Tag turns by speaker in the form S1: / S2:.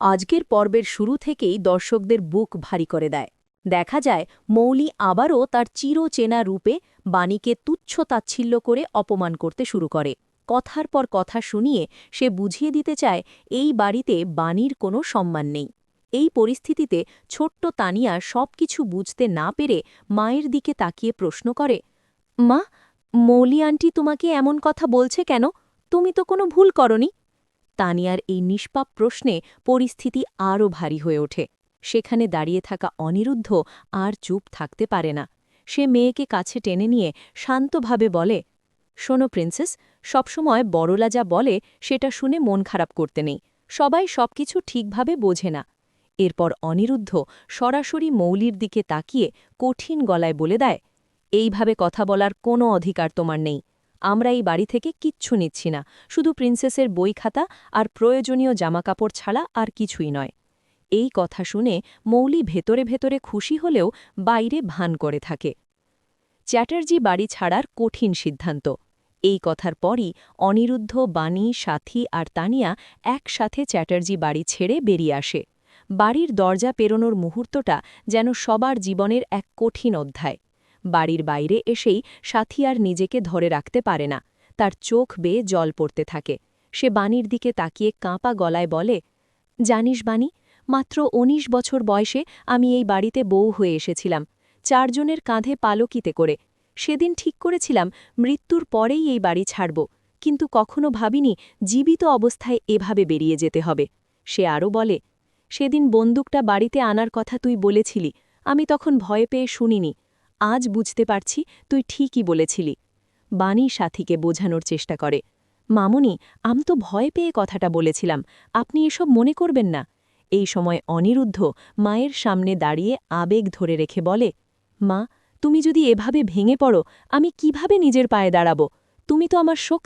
S1: আজকের পর্বের শুরু থেকেই দর্শকদের বুক ভারী করে দেয়। দেখা যায়, মৌলি আবারও তার চিরচেনা রূপে বাণীকে তুচ্ছ তাচ্ছিল্য করে অপমান করতে শুরু করে। কথার পর কথা শুনিয়ে সে বুঝিয়ে দিতে চায়, এই বাড়িতে বাণীর কোনো সম্মান নেই। এই পরিস্থিতিতে ছোট্ট তানিয়া সবকিছু বুঝতে না পেরে মায়ের দিকে তাকিয়ে প্রশ্ন করে, মা, মৌলি আন্টি তোমাকে এমন কথা বলছে কেন? তুমি তো কোনো ভুল করনি। তানিয়ার এই নিষ্পাপ প্রশ্নে পরিস্থিতি আরও ভারী হয়ে ওঠে। সেখানে দাঁড়িয়ে থাকা অনিরুদ্ধ আর চুপ থাকতে পারে না। সে মেয়েকে কাছে টেনে নিয়ে শান্তভাবে বলে, শোনো প্রিন্সেস, সবসময় বড়লা যা বলে সেটা শুনে মন খারাপ করতে নেই। সবাই সবকিছু ঠিকভাবে বোঝে না। এরপর অনিরুদ্ধ সরাসরি মৌলির দিকে তাকিয়ে কঠিন গলায় বলে দেয়, এইভাবে কথা বলার কোনো অধিকার তোমার নেই। আমরা এই বাড়ি থেকে কিচ্ছু নিচ্ছি না, শুধু প্রিন্সেসের বই খাতা আর প্রয়োজনীয় জামাকাপড় ছাড়া আর কিছুই নয়। এই কথা শুনে মৌলি ভেতরে ভেতরে খুশি হলেও বাইরে ভান করে থাকে। চ্যাটার্জি বাড়ি ছাড়ার কঠিন সিদ্ধান্ত। এই কথার পরই অনিরুদ্ধ, বাণী, সাথী আর তানিয়া একসাথে চ্যাটার্জি বাড়ি ছেড়ে বেরিয়ে আসে। বাড়ির দরজা পেরোনোর মুহূর্তটা যেন সবার জীবনের এক কঠিন অধ্যায়। বাড়ির বাইরে এসেই সাথী আর নিজেকে ধরে রাখতে পারে না। তার চোখ বেয়ে জল পড়তে থাকে। সে বাণীর দিকে তাকিয়ে কাঁপা গলায় বলে, জানিস বাণী, মাত্র ১৯ বছর বয়সে আমি এই বাড়িতে বউ হয়ে এসেছিলাম। চারজনের কাঁধে পালকিতে করে। সেদিন ঠিক করেছিলাম মৃত্যুর পরেই এই বাড়ি ছাড়ব। কিন্তু কখনো ভাবিনি জীবিত অবস্থায় এভাবে বেরিয়ে যেতে হবে সে আরও বলে, সেদিন বন্দুকটা বাড়িতে আনার কথা তুই বলেছিলি। আমি তখন ভয় পেয়ে শুনিনি। আজ বুঝতে পারছি তুই ঠিকই বলেছিলি। বাণী সাথীকে বোঝানোর চেষ্টা করে। মামনি, আম তো ভয় পেয়ে কথাটা বলেছিলাম, আপনি এসব মনে করবেন না। এই সময় অনিরুদ্ধ মায়ের সামনে দাঁড়িয়ে আবেগ ধরে রেখে বলে, মা, তুমি যদি এভাবে ভেঙে পড়ো, আমি কীভাবে নিজের পায়ে দাঁড়াবো? তুমি তো আমার শক্তি